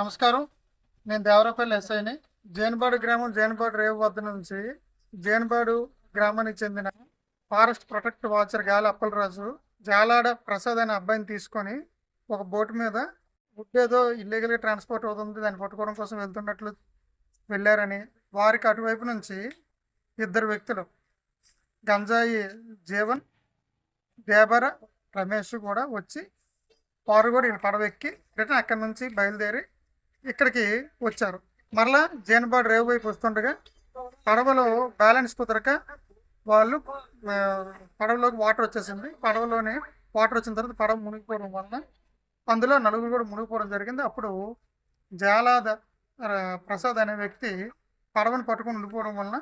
నమస్కారం. నేను దేవరపల్లి ఎస్ఐని. జైన్బాడు గ్రామం జైన్బాడు రేవు వద్ద నుంచి జైన్బాడు గ్రామానికి చెందిన ఫారెస్ట్ ప్రొటెక్ట్ వాచర్ గాలి అప్పలరాజు జాలాడ ప్రసాద్ అనే అబ్బాయిని తీసుకొని ఒక బోటు మీద ఫుడ్ ఏదో ఇల్లీగల్గా ట్రాన్స్పోర్ట్ అవుతుంది దాన్ని పట్టుకోవడం కోసం వెళ్తున్నట్లు వెళ్ళారని వారికి అటువైపు నుంచి ఇద్దరు వ్యక్తులు గంజాయి జీవన్ దేబర రమేష్ కూడా వచ్చి వారు కూడా ఈయన పడవ ఎక్కి రిటర్న్ అక్కడి నుంచి బయలుదేరి ఇక్కడికి వచ్చారు. మరలా జైనబాడు రేవు వైపు వస్తుండగా పడవలో బ్యాలెన్స్ కుదరక వాళ్ళు పడవలోకి వాటర్ వచ్చేసింది. పడవలోనే వాటర్ వచ్చిన తర్వాత పడవ మునిగిపోవడం వలన అందులో నలుగురు కూడా మునిగిపోవడం జరిగింది. అప్పుడు జాలాద ప్రసాద్ అనే వ్యక్తి పడవను పట్టుకుని ఉండిపోవడం వలన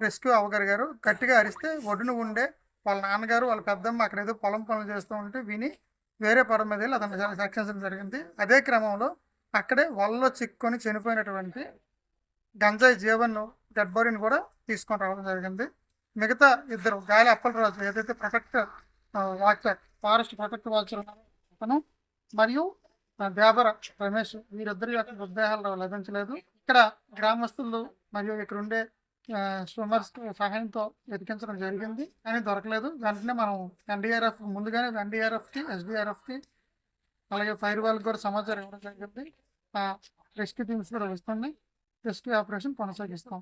రెస్క్యూ అవ్వగలిగారు. గట్టిగా అరిస్తే ఒడ్డున ఉండే వాళ్ళ నాన్నగారు వాళ్ళ పెద్దమ్మ అక్కడ ఏదో పొలం పనులు చేస్తూ ఉంటే విని వేరే పడవ మీద వెళ్ళి అతను రక్షించడం జరిగింది. అదే క్రమంలో అక్కడే వలలో చిక్కుకొని చనిపోయినటువంటి గంజాయి జీవన్ డెడ్ బాడీని కూడా తీసుకొని రావడం జరిగింది. మిగతా ఇద్దరు గాలి అప్పలరాజు ఏదైతే protect watcher forest protect watcher అతను మరియు దేబర రమేష్ వీరిద్దరి యొక్క మృతదేహాలు లభించలేదు. ఇక్కడ గ్రామస్తులు మరియు ఇక్కడ ఉండే స్విమ్మర్స్ సహాయంతో వెతికించడం జరిగింది. కానీ దొరకలేదు. వెంటనే మనం ఎన్డీఆర్ఎఫ్ ముందుగానే ఎన్డీఆర్ఎఫ్కి ఎస్డీఆర్ఎఫ్కి అలాగే ఫైర్ వాళ్ళకి కూడా సమాచారం ఇవ్వడం జరిగింది. రెస్క్యూ టీమ్స్ కూడా వస్తుంది. రెస్క్యూ ఆపరేషన్ కొనసాగిస్తాం.